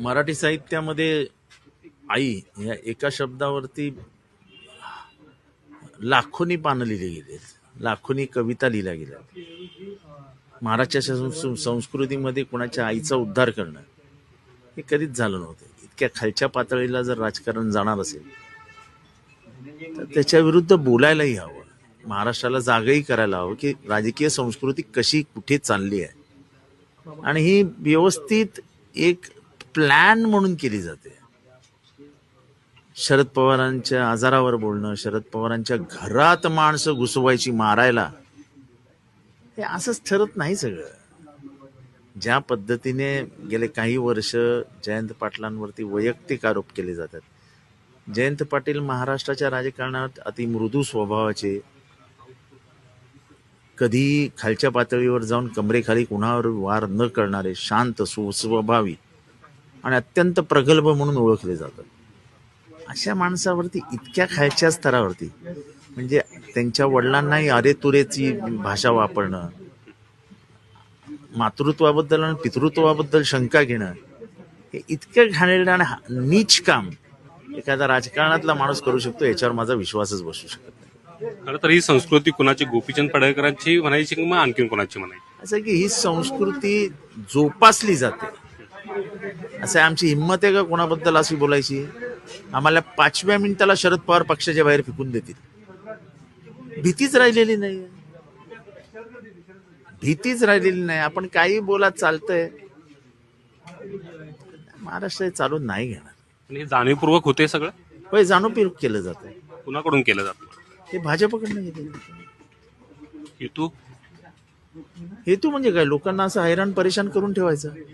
मराठी साहित्यामध्ये आई या एका शब्दावरती लाखोनी पानं लिहिली गेली लाखोनी कविता लिहिल्या गेल्या. महाराष्ट्राच्या संस्कृतीमध्ये कुणाच्या आईचा उद्धार करणं हे कधीच झालं नव्हतं. इतक्या खालच्या पातळीला जर राजकारण जाणार असेल तर त्याच्या विरुद्ध बोलायलाही हवं. महाराष्ट्राला जागही करायला हवं की राजकीय संस्कृती कशी कुठे चालली आहे. आणि ही व्यवस्थित एक प्लॅन म्हणून केली जाते. शरद पवारांच्या आजारावर बोलणं शरद पवारांच्या घरात माणसं घुसवायची मारायला हे असंच ठरत नाही सगळं. ज्या पद्धतीने गेले काही वर्ष जयंत पाटलांवरती वैयक्तिक आरोप केले जातात. जयंत पाटील महाराष्ट्राच्या राजकारणात अति मृदू स्वभावाचे कधी खालच्या पातळीवर जाऊन कमरेखाली कुणावर वार न करणारे शांत सुस्वभावी आणि अत्यंत प्रगल्भ म्हणून ओळखले जातात. अशा माणसावरती इतक्या खालच्या स्तरावरती म्हणजे त्यांच्या वडिलांनाही अरे तुरेची भाषा वापरणं मातृत्वाबद्दल आणि पितृत्वाबद्दल शंका घेणं हे इतकं घाणेरडं आणि नीच काम एखादा राजकारणातला माणूस करू शकतो याच्यावर माझा विश्वासच बसू शकत खरं तर ही संस्कृती कुणाची? गोपीचंद पडळकरांची म्हणायची किंवा आणखीन कोणाची म्हणायची? असं की ही संस्कृती जोपासली जाते. असं आमची हिंमत आहे का कोणाबद्दल अशी बोलायची? आम्हाला पाचव्या मिनिटाला शरद पवार पक्षाच्या बाहेर फेकून देतील. भीतीच राहिलेली नाही. भीतीच राहिलेली नाही. आपण काही बोला चालतंय. महाराष्ट्र चालून नाही घेणार. हे जाणीवपूर्वक होते सगळं? होय जाणून केलं जातं कुणाकडून केलं जातं हे भाजपकडनं घेतलं हेतू? हेतू म्हणजे काय? लोकांना असं हैराण परेशान करून ठेवायचं.